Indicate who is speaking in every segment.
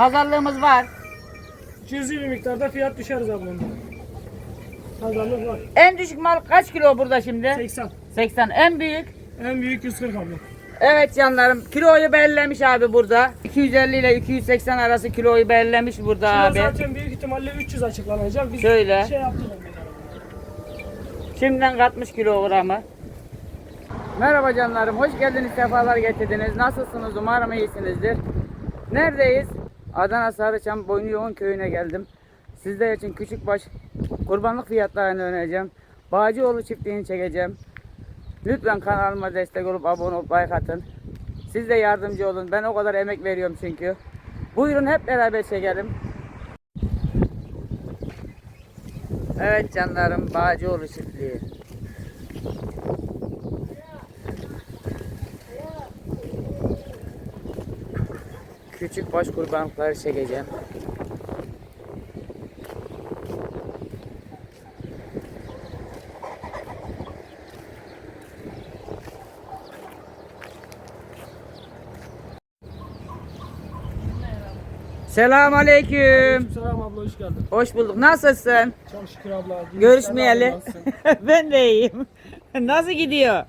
Speaker 1: Pazarlığımız var.
Speaker 2: Cüzi bir miktarda fiyat düşeriz ablam. Pazarlık var.
Speaker 1: En düşük mal kaç kilo burada şimdi?
Speaker 2: 80.
Speaker 1: 80. En büyük?
Speaker 2: En büyük 140 ablam.
Speaker 1: Evet canlarım. Kiloyu belirlemiş abi burada. 250 ile 280 arası kiloyu belirlemiş burada
Speaker 2: Kilo
Speaker 1: abi.
Speaker 2: zaten büyük ihtimalle 300 açıklanacak. Biz
Speaker 1: Şöyle.
Speaker 2: şey yaptık.
Speaker 1: Şimdiden katmış kilogramı. Merhaba canlarım. Hoş geldiniz. Sefalar getirdiniz. Nasılsınız? Umarım iyisinizdir. Neredeyiz? Adana Sarıçam Boynu Yoğun köyüne geldim. Sizler için küçük baş kurbanlık fiyatlarını önereceğim. Bağcıoğlu çiftliğini çekeceğim. Lütfen kanalıma destek olup abone olup like atın. Siz de yardımcı olun. Ben o kadar emek veriyorum çünkü. Buyurun hep beraber çekelim. Evet canlarım Bağcıoğlu çiftliği. Küçük baş kurbanlıkları çekeceğim. Selam aleyküm.
Speaker 2: Selam abla hoş geldin.
Speaker 1: Hoş bulduk. Nasılsın?
Speaker 2: Çok şükür abla.
Speaker 1: Görüşmeyeli. Ben de iyiyim. Nasıl gidiyor?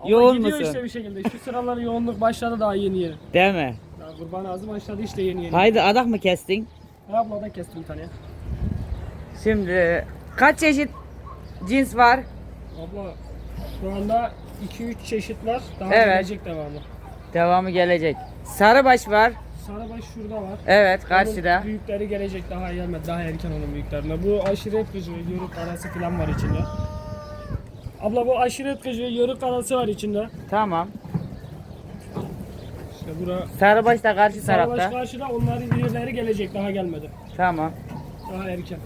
Speaker 2: Ama
Speaker 1: Yoğun
Speaker 2: gidiyor
Speaker 1: musun?
Speaker 2: işte bir şekilde. Şu sıralar yoğunluk başladı daha yeni yeni.
Speaker 1: Değil mi?
Speaker 2: Kurban ağzı başladı işte yeni yeni.
Speaker 1: Haydi adak mı kestin?
Speaker 2: Abla da kestim bir tane.
Speaker 1: Şimdi kaç çeşit cins var?
Speaker 2: Abla şu anda 2-3 çeşit var. Daha
Speaker 1: Evet.
Speaker 2: gelecek devamı.
Speaker 1: Devamı gelecek. Sarıbaş var.
Speaker 2: Sarıbaş şurada var.
Speaker 1: Evet karşıda.
Speaker 2: Onun büyükleri gelecek daha gelmedi. Daha erken onun büyüklerine. Bu aşiret kıcı, yörük arası falan var içinde. Abla bu aşiret kıcı, yörük arası var içinde.
Speaker 1: Tamam.
Speaker 2: İşte bura
Speaker 1: Sarıbaş da karşı
Speaker 2: Sarıbaş
Speaker 1: tarafta.
Speaker 2: karşıda onların birileri gelecek daha gelmedi.
Speaker 1: Tamam.
Speaker 2: Daha erken.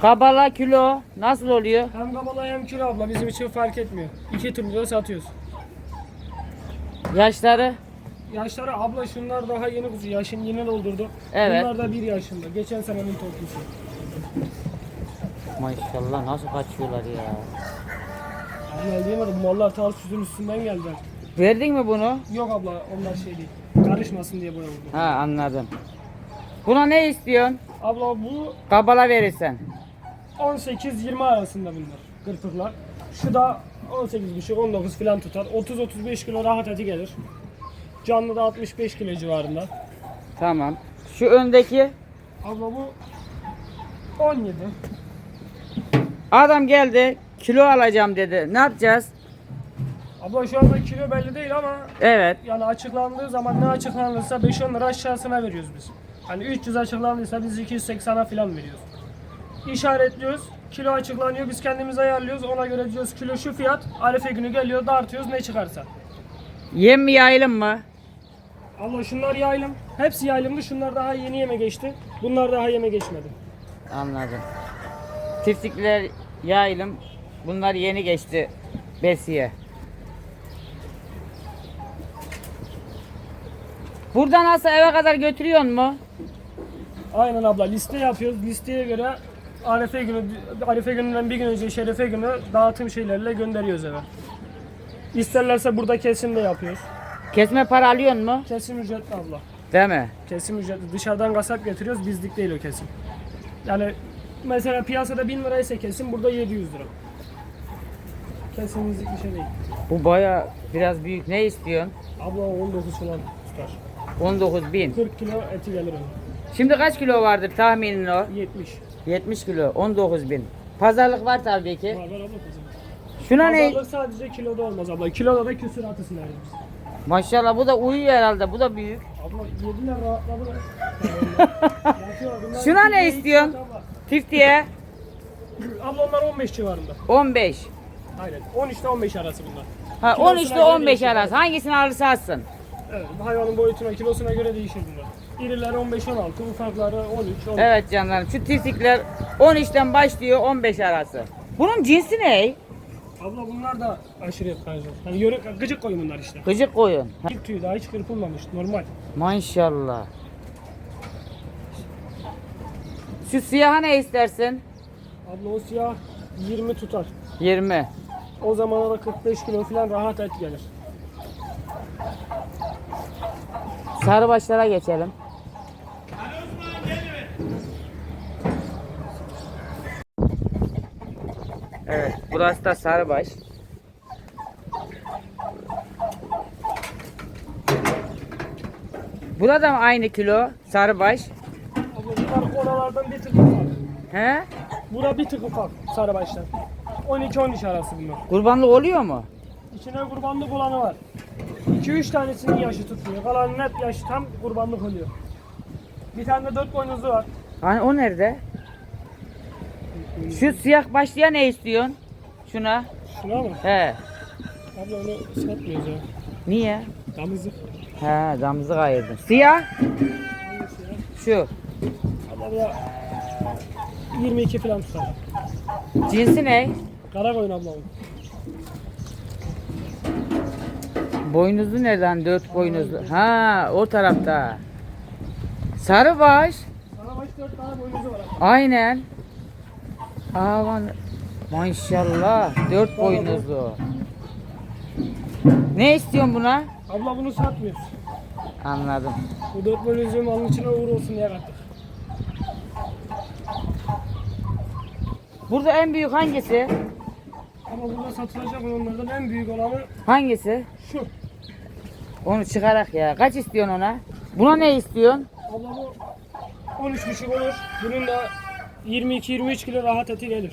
Speaker 1: Kabala kilo nasıl oluyor?
Speaker 2: Hem kabala hem kilo abla bizim için fark etmiyor. İki türlü de satıyoruz.
Speaker 1: Yaşları?
Speaker 2: Yaşları abla şunlar daha yeni kuzu. Yaşını yeni doldurdu.
Speaker 1: Evet.
Speaker 2: Bunlar da bir yaşında. Geçen senenin toplusu.
Speaker 1: Maşallah nasıl kaçıyorlar ya.
Speaker 2: Abla diyemedim. Mallar tarsusun üstünden geldi.
Speaker 1: Verdin mi bunu?
Speaker 2: Yok abla onlar şey değil. Karışmasın diye boyadım.
Speaker 1: Ha anladım. Buna ne istiyorsun?
Speaker 2: Abla bu
Speaker 1: Kabala verirsen.
Speaker 2: 18-20 arasında bunlar. Kırpıklar. Şu da 18,5 19 falan tutar. 30-35 kilo rahat eti gelir. Canlı da 65 kilo civarında.
Speaker 1: Tamam. Şu öndeki
Speaker 2: Abla bu 17.
Speaker 1: adam geldi kilo alacağım dedi. Ne yapacağız?
Speaker 2: Abla şu anda kilo belli değil ama
Speaker 1: Evet.
Speaker 2: yani açıklandığı zaman ne açıklanırsa 5-10 lira aşağısına veriyoruz biz. Hani 300 açıklandıysa biz 280'a falan veriyoruz. İşaretliyoruz. Kilo açıklanıyor. Biz kendimiz ayarlıyoruz. Ona göre diyoruz kilo şu fiyat. Arife günü geliyor dartıyoruz ne çıkarsa.
Speaker 1: Yem mi yayılım mı?
Speaker 2: Abla şunlar yaylım. Hepsi yaylımdı. Şunlar daha yeni yeme geçti. Bunlar daha yeme geçmedi.
Speaker 1: Anladım. Tiftikler yayılım. Bunlar yeni geçti besiye. Buradan nasıl eve kadar götürüyor mu?
Speaker 2: Aynen abla liste yapıyoruz. Listeye göre Arife günü, Arife gününden bir gün önce Şerefe günü dağıtım şeylerle gönderiyoruz eve. İsterlerse burada kesim de yapıyoruz.
Speaker 1: Kesme para alıyor mu?
Speaker 2: Kesim ücretli abla.
Speaker 1: Değil mi?
Speaker 2: Kesim ücretli. Dışarıdan kasap getiriyoruz. Bizlik değil o kesim. Yani mesela piyasada 1000 liraysa kesim burada 700 lira. Kesimizlik bir şey değil.
Speaker 1: Bu baya biraz büyük. Ne istiyorsun?
Speaker 2: Abla 19 falan tutar.
Speaker 1: 19 bin.
Speaker 2: 40 kilo eti gelir onun.
Speaker 1: Şimdi kaç kilo vardır tahminin o?
Speaker 2: 70.
Speaker 1: 70 kilo. 19 bin. Pazarlık var tabii ki.
Speaker 2: Var var abla kızım.
Speaker 1: Şuna ne?
Speaker 2: Pazarlık sadece kiloda olmaz abla. Kiloda da küsuratı sileriz biz.
Speaker 1: Maşallah bu da uyuyor herhalde. Bu da büyük.
Speaker 2: Abla yediler rahatladılar. Yatıyor, bunlar
Speaker 1: Şuna ne istiyorsun?
Speaker 2: abla.
Speaker 1: Tiftiye
Speaker 2: Abla onlar 15 civarında.
Speaker 1: 15.
Speaker 2: Aynen. 13 ile 15 arası bunlar.
Speaker 1: Ha
Speaker 2: Kilosuna
Speaker 1: 13 ile
Speaker 2: göre
Speaker 1: 15
Speaker 2: değişir.
Speaker 1: arası. Hangisini alırsa alsın.
Speaker 2: Evet, hayvanın boyutuna, kilosuna göre değişir bunlar. İriler 15-16, ufakları 13, 14.
Speaker 1: Evet canlarım. Şu tiftikler 13'ten başlıyor 15 arası. Bunun cinsi ne?
Speaker 2: Abla bunlar da aşiret kancı. Hani yörük, gıcık koyun bunlar işte.
Speaker 1: Gıcık koyun.
Speaker 2: İlk tüyü daha hiç kırpılmamış, normal.
Speaker 1: Maşallah. Şu siyaha ne istersin?
Speaker 2: Abla o siyah 20 tutar.
Speaker 1: 20.
Speaker 2: O zamana da 45 kilo falan rahat et gelir.
Speaker 1: Sarıbaşlara geçelim. Evet, burası da Sarıbaş. Burada mı aynı kilo Sarıbaş?
Speaker 2: Fark oralardan bir tık ufak.
Speaker 1: He?
Speaker 2: Bura bir tık ufak sarı Sarıbaş'tan. 12-13 arası bunlar.
Speaker 1: Kurbanlık oluyor mu?
Speaker 2: İçine kurbanlık olanı var. 2-3 tanesinin yaşı tutmuyor. Kalanın hep yaşı tam kurbanlık oluyor. Bir tane de dört boynuzlu var.
Speaker 1: Hani o nerede? Şu siyah başlıya ne istiyorsun? Şuna.
Speaker 2: Şuna mı?
Speaker 1: He.
Speaker 2: Abla onu satmıyoruz ya.
Speaker 1: Niye?
Speaker 2: Damızlık.
Speaker 1: He, damızlık ayırdım. Siyah. Şu.
Speaker 2: Abla ya 22 falan tutar.
Speaker 1: Cinsi ne?
Speaker 2: Kara koyun abla onu.
Speaker 1: Boynuzlu nereden? Dört boynuzlu. Ha, o tarafta. Sarıbaş.
Speaker 2: Sarıbaş 4 tane boynuzu var.
Speaker 1: Aynen. Aman maşallah. Dört boynuzlu. Ne istiyorsun buna?
Speaker 2: Abla bunu satmıyoruz.
Speaker 1: Anladım.
Speaker 2: Bu dört boynuzlu malın içine uğur olsun diye kattık.
Speaker 1: Burada en büyük hangisi?
Speaker 2: Ama burada satılacak olanlardan en büyük olanı
Speaker 1: Hangisi?
Speaker 2: şu.
Speaker 1: Onu çıkarak ya. Kaç istiyorsun ona? Buna ne istiyorsun?
Speaker 2: Abla bu 13,5 olur. Bunun da 22-23 kilo rahat eti gelir.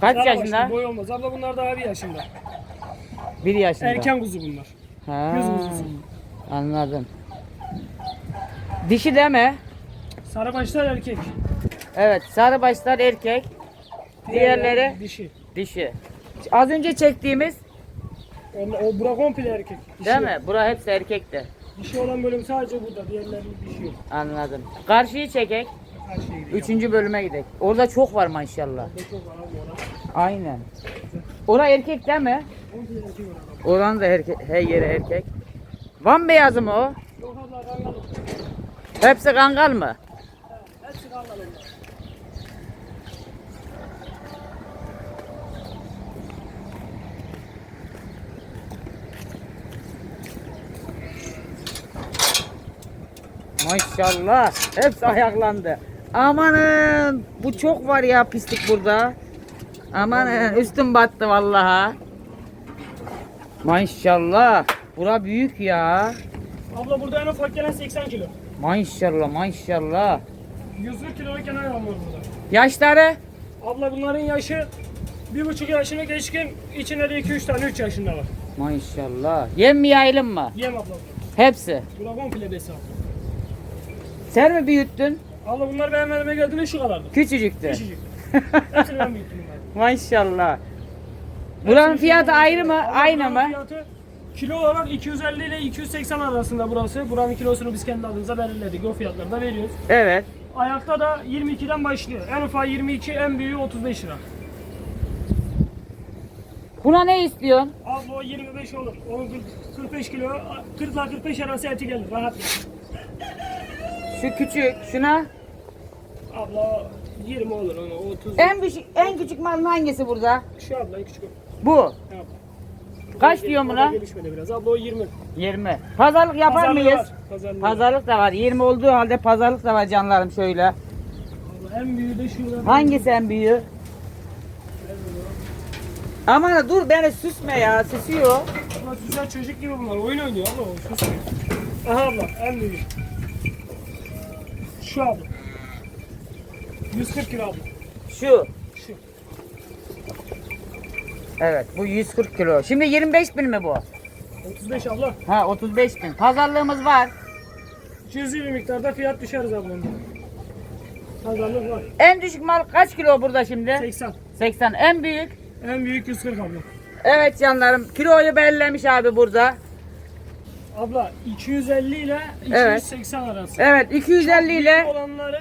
Speaker 1: Kaç
Speaker 2: Daha
Speaker 1: yaşında?
Speaker 2: Boy olmaz. Abla bunlar daha bir yaşında.
Speaker 1: Bir yaşında.
Speaker 2: Erken kuzu bunlar.
Speaker 1: Ha,
Speaker 2: yüz kuzusu.
Speaker 1: Anladım. Dişi deme.
Speaker 2: Sarıbaşlar erkek.
Speaker 1: Evet, sarı başlar erkek, Diğerleri?
Speaker 2: dişi.
Speaker 1: dişi. Az önce çektiğimiz
Speaker 2: O, o bura komple erkek. Dişi
Speaker 1: değil mi? Bura hepsi erkekti.
Speaker 2: Dişi olan bölüm sadece burada. Diğerlerinin dişi yok.
Speaker 1: Anladım. Karşıyı çekek.
Speaker 2: Her gidiyor.
Speaker 1: Üçüncü bölüme gidelim. Orada çok var maşallah.
Speaker 2: Burada çok var abi orada.
Speaker 1: Aynen. Ora erkek değil mi?
Speaker 2: Komple erkek var abi.
Speaker 1: Oranın da erkek, her yeri erkek. Van beyazı mı o?
Speaker 2: Yok abla kangalı.
Speaker 1: Hepsi kangal mı?
Speaker 2: Hepsi kangalı. onlar.
Speaker 1: Maşallah. Hepsi ayaklandı. Amanın. Bu çok var ya pislik burada. Amanın. Üstüm battı vallaha. Maşallah. Bura büyük ya.
Speaker 2: Abla burada en ufak gelen 80 kilo.
Speaker 1: Maşallah maşallah.
Speaker 2: 140 kilo kenar var burada.
Speaker 1: Yaşları?
Speaker 2: Abla bunların yaşı bir buçuk yaşını geçkin içinde de 2-3 tane 3 yaşında var.
Speaker 1: Maşallah. Yem mi yayılım mı?
Speaker 2: Yem abla.
Speaker 1: Hepsi.
Speaker 2: Bura komple besi abla.
Speaker 1: Sen mi büyüttün?
Speaker 2: Abla bunlar benim elime geldiğinde şu kadardı.
Speaker 1: Küçücüktü.
Speaker 2: Küçücük. Hepsini ben büyüttüm bunları.
Speaker 1: Maşallah. Buranın fiyatı ayrı mı?
Speaker 2: Abla
Speaker 1: Aynı
Speaker 2: buranın
Speaker 1: mı?
Speaker 2: Fiyatı kilo olarak 250 ile 280 arasında burası. Buranın kilosunu biz kendi adımıza belirledik. O fiyatlarda veriyoruz.
Speaker 1: Evet.
Speaker 2: Ayakta da 22'den başlıyor. En ufak 22, en büyüğü 35 lira.
Speaker 1: Buna ne istiyorsun?
Speaker 2: Abla o 25 olur. O 40 45 kilo, 40 ile 45 arası eti gelir. Rahat.
Speaker 1: Şu küçük, şuna.
Speaker 2: Abla 20 olur ona 30.
Speaker 1: En küçük, en küçük malın hangisi burada?
Speaker 2: Şu abla en küçük.
Speaker 1: Bu.
Speaker 2: Abla?
Speaker 1: Kaç diyor buna?
Speaker 2: Gelişmedi biraz. Abla o 20.
Speaker 1: 20. Pazarlık yapar
Speaker 2: Pazarlığı
Speaker 1: mıyız?
Speaker 2: var, Pazarlığı var.
Speaker 1: Pazarlık da var. 20 olduğu halde pazarlık da var canlarım şöyle.
Speaker 2: Abla en büyüğü de şurada.
Speaker 1: Hangisi en büyüğü? Aman dur beni süsme ya süsüyor.
Speaker 2: Abla güzel çocuk gibi bunlar. Oyun oynuyor abla o. Sus. Aha abla en büyüğü. Şu abla. 140 kilo abla.
Speaker 1: Şu.
Speaker 2: Şu.
Speaker 1: Evet bu 140 kilo. Şimdi 25 bin mi bu?
Speaker 2: 35 abla.
Speaker 1: Ha 35 bin. Pazarlığımız var.
Speaker 2: Cüzi bir miktarda fiyat düşeriz abla. Pazarlık var.
Speaker 1: En düşük mal kaç kilo burada şimdi?
Speaker 2: 80.
Speaker 1: 80. En büyük?
Speaker 2: En büyük 140 abla.
Speaker 1: Evet canlarım. Kiloyu belirlemiş abi burada.
Speaker 2: Abla 250 ile
Speaker 1: Evet.
Speaker 2: 280 arası.
Speaker 1: Evet 250
Speaker 2: Büyük
Speaker 1: ile
Speaker 2: olanları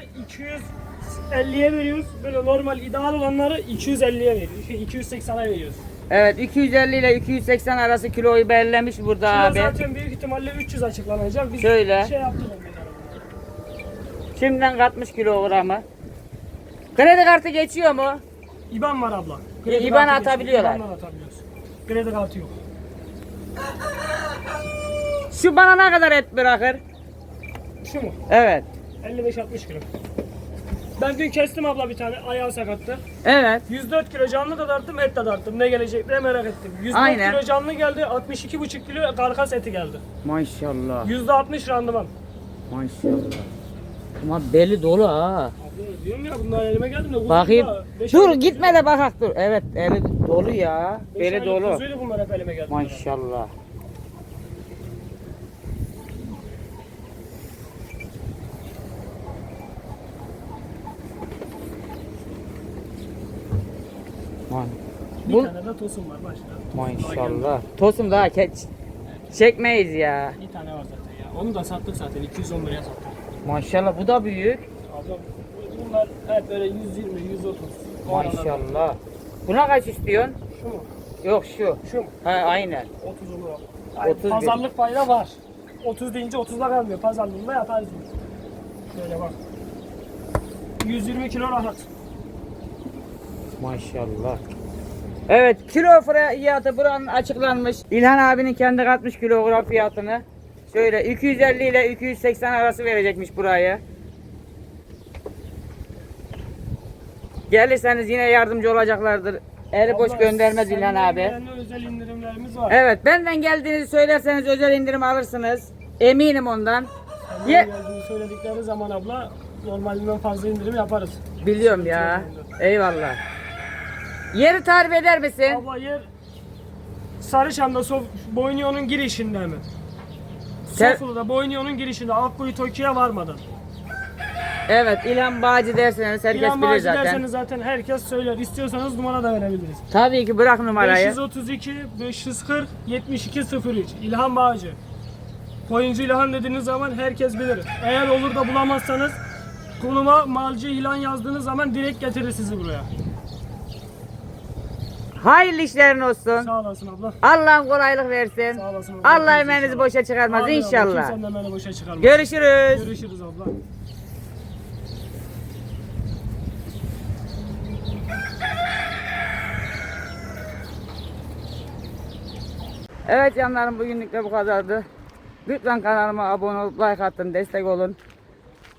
Speaker 2: 250'ye veriyoruz. Böyle normal ideal olanları 250'ye veriyoruz. Şey 280'e veriyoruz.
Speaker 1: Evet 250 ile 280 arası kiloyu belirlemiş burada
Speaker 2: Şurada
Speaker 1: abi.
Speaker 2: zaten büyük ihtimalle 300 açıklanacak. Biz
Speaker 1: Şöyle.
Speaker 2: şey yaptık.
Speaker 1: Şimdiden katmış kilogramı. Kredi kartı geçiyor mu?
Speaker 2: İban var abla.
Speaker 1: İban
Speaker 2: kartı
Speaker 1: atabiliyorlar.
Speaker 2: geçiyor, İban'dan atabiliyoruz. Kredi kartı yok.
Speaker 1: Şu bana ne kadar et bırakır?
Speaker 2: Şu mu?
Speaker 1: Evet.
Speaker 2: 55-60 kilo. Ben dün kestim abla bir tane ayağı sakattı.
Speaker 1: Evet.
Speaker 2: 104 kilo canlı da tarttım, et de tarttım. Ne gelecek diye merak ettim. 104
Speaker 1: Aynen.
Speaker 2: kilo canlı geldi, 62,5 kilo karkas eti geldi.
Speaker 1: Maşallah.
Speaker 2: %60 randıman.
Speaker 1: Maşallah. Ama beli dolu ha.
Speaker 2: Abla diyorum ya bunlar elime geldi de
Speaker 1: Bakayım. Dur gitme de bakak dur. Evet eli dolu ya.
Speaker 2: beş
Speaker 1: Beli dolu.
Speaker 2: Kuzuyla bunlar hep elime geldi.
Speaker 1: Maşallah. Man.
Speaker 2: Bir
Speaker 1: Bu
Speaker 2: tane de tosum var başka.
Speaker 1: maşallah. Tosum daha keç çekmeyiz ya.
Speaker 2: Bir tane var zaten ya. Onu da sattık zaten 210 liraya sattık.
Speaker 1: Maşallah bu da büyük.
Speaker 2: Abla bunlar hep böyle 120, 130. O.
Speaker 1: Maşallah. Buna kaç istiyorsun?
Speaker 2: Şu mu?
Speaker 1: Yok şu.
Speaker 2: Şu mu?
Speaker 1: Ha aynen.
Speaker 2: 30 olur o. Yani
Speaker 1: 30 bin.
Speaker 2: pazarlık payda var. 30 deyince 30'da kalmıyor. Pazarlığında yaparız biz. Şöyle bak. 120 kilo rahat.
Speaker 1: Maşallah. Evet kilo fiyatı buranın açıklanmış. İlhan abinin kendi katmış kilogram fiyatını. Şöyle 250 ile 280 arası verecekmiş buraya. Gelirseniz yine yardımcı olacaklardır. Eli boş göndermez İlhan abi.
Speaker 2: özel indirimlerimiz var.
Speaker 1: Evet benden geldiğinizi söylerseniz özel indirim alırsınız. Eminim ondan.
Speaker 2: Senden
Speaker 1: Ye
Speaker 2: geldiğini söyledikleri zaman abla normalinden fazla indirim yaparız.
Speaker 1: biliyorum ya. Eyvallah. Yeri tarif eder misin?
Speaker 2: Abla yer Sarıçam'da Sof Boynuyo'nun girişinde mi?
Speaker 1: Sen-
Speaker 2: Sofulu'da Boynuyo'nun girişinde Akkuyu Toki'ye varmadan.
Speaker 1: Evet İlhan Bağcı derseniz herkes
Speaker 2: İlan
Speaker 1: bilir
Speaker 2: Bağcı
Speaker 1: zaten.
Speaker 2: derseniz zaten herkes söyler. İstiyorsanız numara da verebiliriz.
Speaker 1: Tabii ki bırak numarayı.
Speaker 2: 532 540 72 03 İlhan Bağcı. Koyuncu İlhan dediğiniz zaman herkes bilir. Eğer olur da bulamazsanız konuma malcı İlhan yazdığınız zaman direkt getirir sizi buraya.
Speaker 1: Hayırlı işlerin olsun.
Speaker 2: Sağ olasın abla.
Speaker 1: Allah'ın kolaylık versin.
Speaker 2: Sağ olasın abla.
Speaker 1: Allah emeğinizi boşa çıkarmaz
Speaker 2: Amin abla,
Speaker 1: inşallah.
Speaker 2: Kimsenin emeğini boşa çıkarmaz.
Speaker 1: Görüşürüz.
Speaker 2: Görüşürüz abla.
Speaker 1: Evet canlarım bugünlük de bu kadardı. Lütfen kanalıma abone olup like atın, destek olun.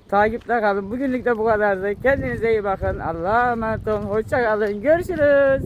Speaker 1: Takipte kalın. Bugünlük de bu kadardı. Kendinize iyi bakın. Allah'a emanet olun. Hoşça kalın. Görüşürüz.